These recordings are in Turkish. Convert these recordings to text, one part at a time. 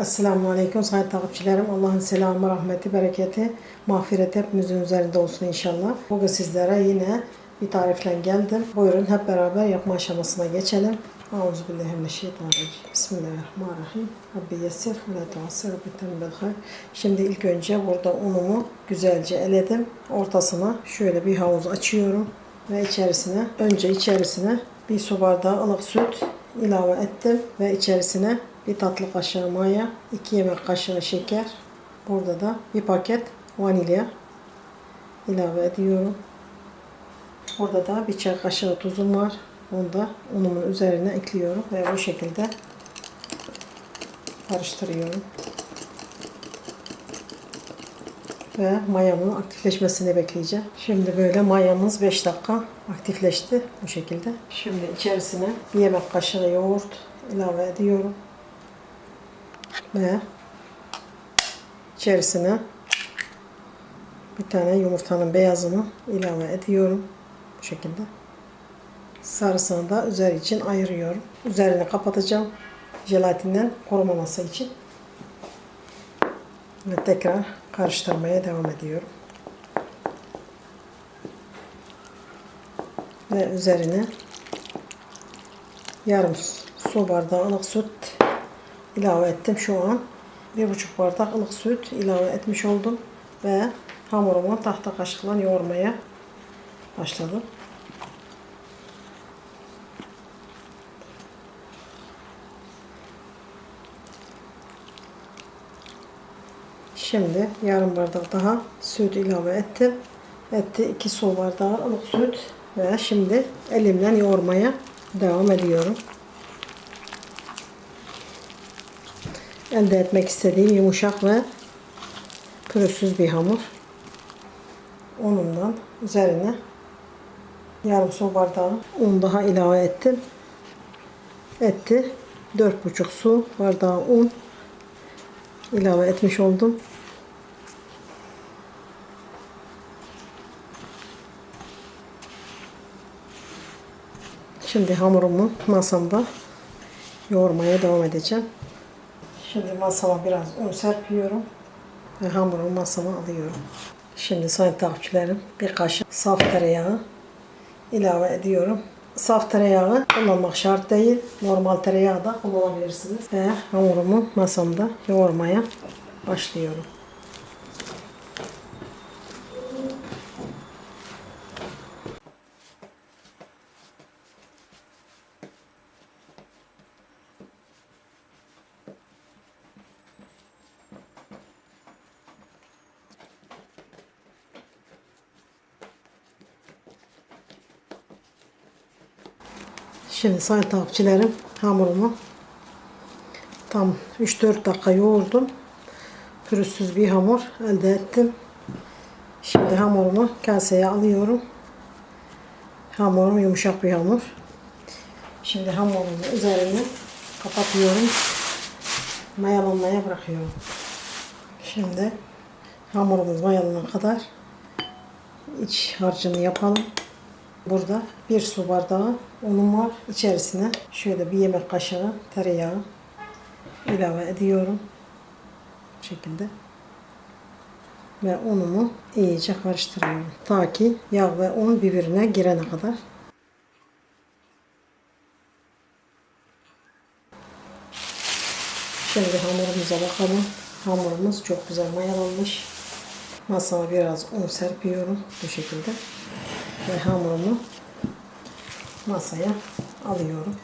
Esselamu Aleyküm sayın takipçilerim. Allah'ın selamı, rahmeti, bereketi, mağfireti hepimizin üzerinde olsun inşallah. Bugün sizlere yine bir tarifle geldim. Buyurun hep beraber yapma aşamasına geçelim. Euzubillahimineşşeytanirracim. Bismillahirrahmanirrahim. Rabbi yessir ve tuassir Rabbi hayr. Şimdi ilk önce burada unumu güzelce eledim. Ortasına şöyle bir havuz açıyorum. Ve içerisine, önce içerisine bir su bardağı ılık süt ilave ettim. Ve içerisine bir tatlı kaşığı maya, 2 yemek kaşığı şeker. Burada da bir paket vanilya ilave ediyorum. Burada da bir çay kaşığı tuzum var. Onu da unumun üzerine ekliyorum ve bu şekilde karıştırıyorum. Ve mayamın aktifleşmesini bekleyeceğim. Şimdi böyle mayamız 5 dakika aktifleşti bu şekilde. Şimdi içerisine bir yemek kaşığı yoğurt ilave ediyorum. Ve içerisine bir tane yumurtanın beyazını ilave ediyorum. Bu şekilde. Sarısını da üzeri için ayırıyorum. Üzerini kapatacağım. Jelatinden korumaması için. Ve tekrar karıştırmaya devam ediyorum. Ve üzerine yarım su bardağı ılık süt ilave ettim şu an. Bir buçuk bardak ılık süt ilave etmiş oldum. Ve hamurumu tahta kaşıkla yoğurmaya başladım. Şimdi yarım bardak daha süt ilave ettim. Etti 2 su bardağı ılık süt ve şimdi elimle yoğurmaya devam ediyorum. Elde etmek istediğim yumuşak ve pürüzsüz bir hamur. Unundan üzerine yarım su bardağı un daha ilave ettim. Etti 4,5 su bardağı un ilave etmiş oldum. Şimdi hamurumu masamda yoğurmaya devam edeceğim. Şimdi masama biraz un serpiyorum ve hamurumu masama alıyorum. Şimdi sayın takipçilerim bir kaşık saf tereyağı ilave ediyorum. Saf tereyağı kullanmak şart değil. Normal tereyağı da kullanabilirsiniz. Ve hamurumu masamda yoğurmaya başlıyorum. Şimdi sayın takipçilerim hamurumu tam 3-4 dakika yoğurdum. Pürüzsüz bir hamur elde ettim. Şimdi hamurumu kaseye alıyorum. Hamurum yumuşak bir hamur. Şimdi hamurumu üzerine kapatıyorum. Mayalanmaya bırakıyorum. Şimdi hamurumuz mayalanana kadar iç harcını yapalım. Burada bir su bardağı unum var. İçerisine şöyle bir yemek kaşığı tereyağı ilave ediyorum. Bu şekilde. Ve unumu iyice karıştırıyorum. Ta ki yağ ve un birbirine girene kadar. Şimdi hamurumuza bakalım. Hamurumuz çok güzel mayalanmış. Masama biraz un serpiyorum bu şekilde. Ve hamurumu masaya alıyorum.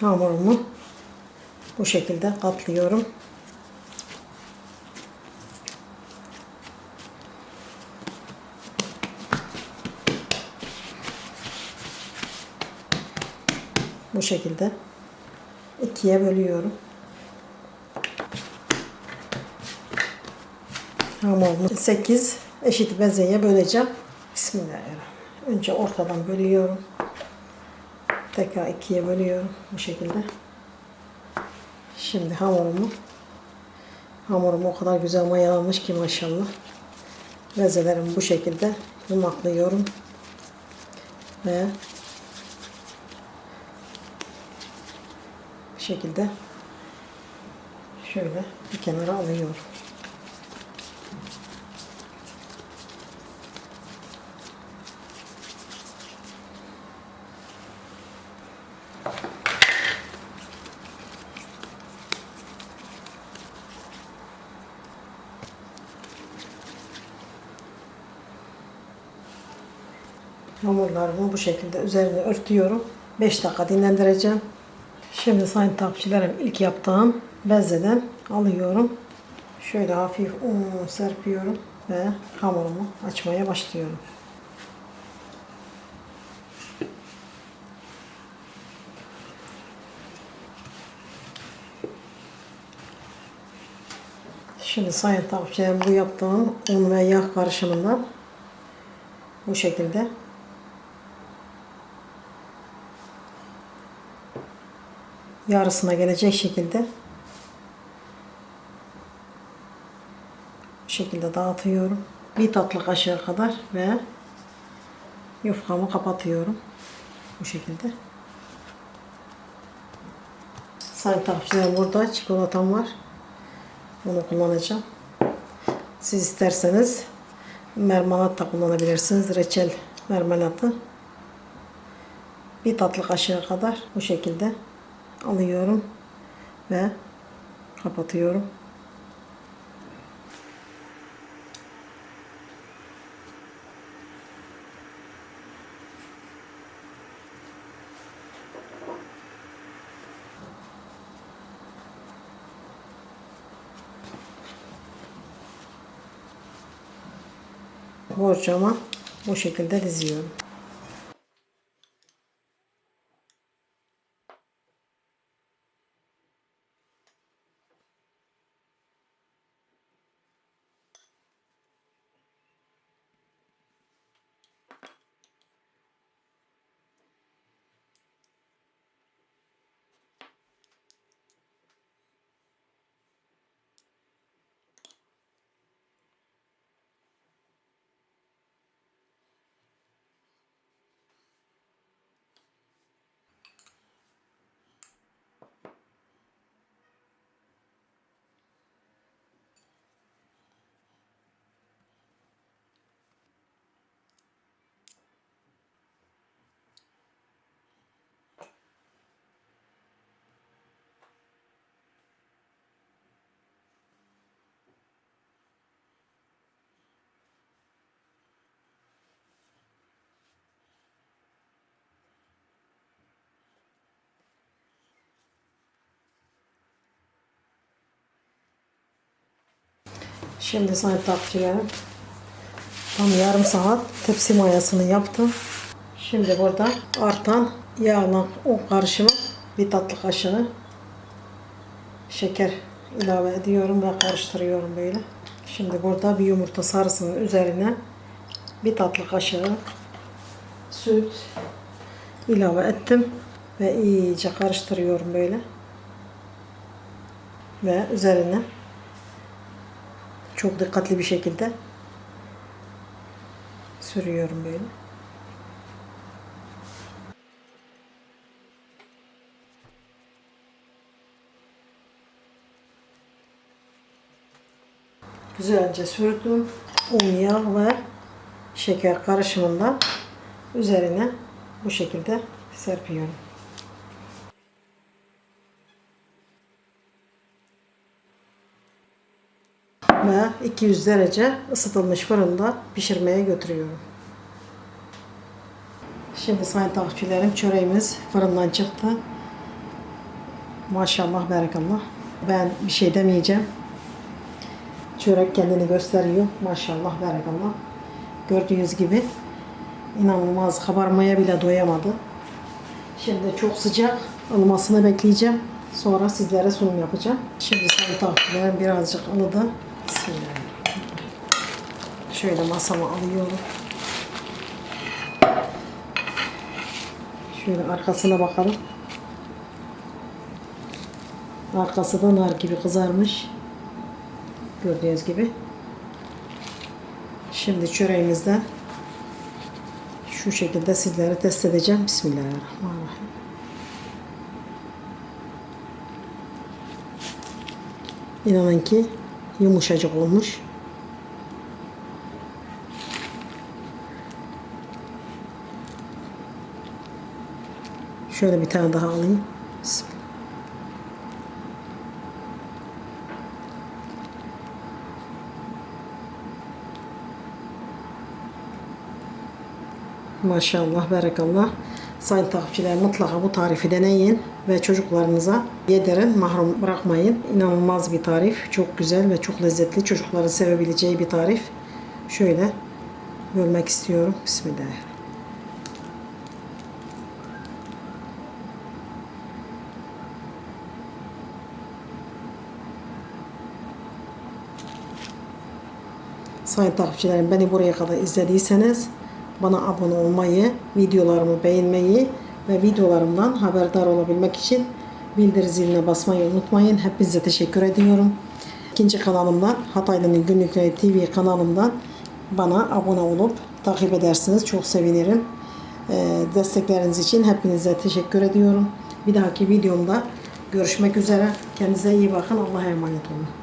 Hamurumu bu şekilde katlıyorum. Bu şekilde ikiye bölüyorum. Hamurumu 8 eşit bezeye böleceğim. Bismillahirrahmanirrahim. Önce ortadan bölüyorum. Tekrar ikiye bölüyorum bu şekilde. Şimdi hamurumu hamurum o kadar güzel mayalanmış ki maşallah. Bezelerimi bu şekilde yumaklıyorum. Ve bu şekilde şöyle bir kenara alıyorum. Hamurlarımı bu şekilde üzerine örtüyorum. 5 dakika dinlendireceğim. Şimdi sayın takipçilerim ilk yaptığım bezeden alıyorum. Şöyle hafif un serpiyorum ve hamurumu açmaya başlıyorum. Şimdi sayın takipçilerim bu yaptığım un ve yağ karışımından bu şekilde yarısına gelecek şekilde bu şekilde dağıtıyorum. Bir tatlı kaşığı kadar ve yufkamı kapatıyorum. Bu şekilde. Sayın takipçilerim burada çikolatam var. Bunu kullanacağım. Siz isterseniz mermelat da kullanabilirsiniz. Reçel mermelatı. Bir tatlı kaşığı kadar bu şekilde alıyorum ve kapatıyorum. Borcama bu şekilde diziyorum. Şimdi takipçilerim tam yarım saat tepsi mayasını yaptım. Şimdi burada artan yağla un karışımı bir tatlı kaşığı şeker ilave ediyorum ve karıştırıyorum böyle. Şimdi burada bir yumurta sarısının üzerine bir tatlı kaşığı süt ilave ettim ve iyice karıştırıyorum böyle. Ve üzerine çok dikkatli bir şekilde sürüyorum böyle. Güzelce sürdüm. Un, yağ ve şeker karışımından üzerine bu şekilde serpiyorum. Ve 200 derece ısıtılmış fırında pişirmeye götürüyorum. Şimdi sayın takipçilerim çöreğimiz fırından çıktı. Maşallah berekallah. Ben bir şey demeyeceğim. Çörek kendini gösteriyor. Maşallah berekallah. Gördüğünüz gibi inanılmaz kabarmaya bile doyamadı. Şimdi çok sıcak ılımasını bekleyeceğim. Sonra sizlere sunum yapacağım. Şimdi sayın takipçilerim birazcık ılıdı. Bismillahirrahmanirrahim. Şöyle masama alıyorum. Şöyle arkasına bakalım. Arkası da nar gibi kızarmış. Gördüğünüz gibi. Şimdi çöreğimizden şu şekilde sizlere test edeceğim. Bismillahirrahmanirrahim. İnanın ki yumuşacık olmuş. Şöyle bir tane daha alayım. Maşallah, berekallah. Sayın takipçiler mutlaka bu tarifi deneyin ve çocuklarınıza yedirin, mahrum bırakmayın. İnanılmaz bir tarif. Çok güzel ve çok lezzetli. Çocukların sevebileceği bir tarif. Şöyle bölmek istiyorum. Bismillahirrahmanirrahim. Sayın takipçilerim beni buraya kadar izlediyseniz bana abone olmayı, videolarımı beğenmeyi ve videolarımdan haberdar olabilmek için bildir ziline basmayı unutmayın. Hepinize teşekkür ediyorum. İkinci kanalımdan Hataylı'nın Günlükleri TV kanalımdan bana abone olup takip edersiniz. Çok sevinirim. Ee, Destekleriniz için hepinize teşekkür ediyorum. Bir dahaki videomda görüşmek üzere. Kendinize iyi bakın. Allah'a emanet olun.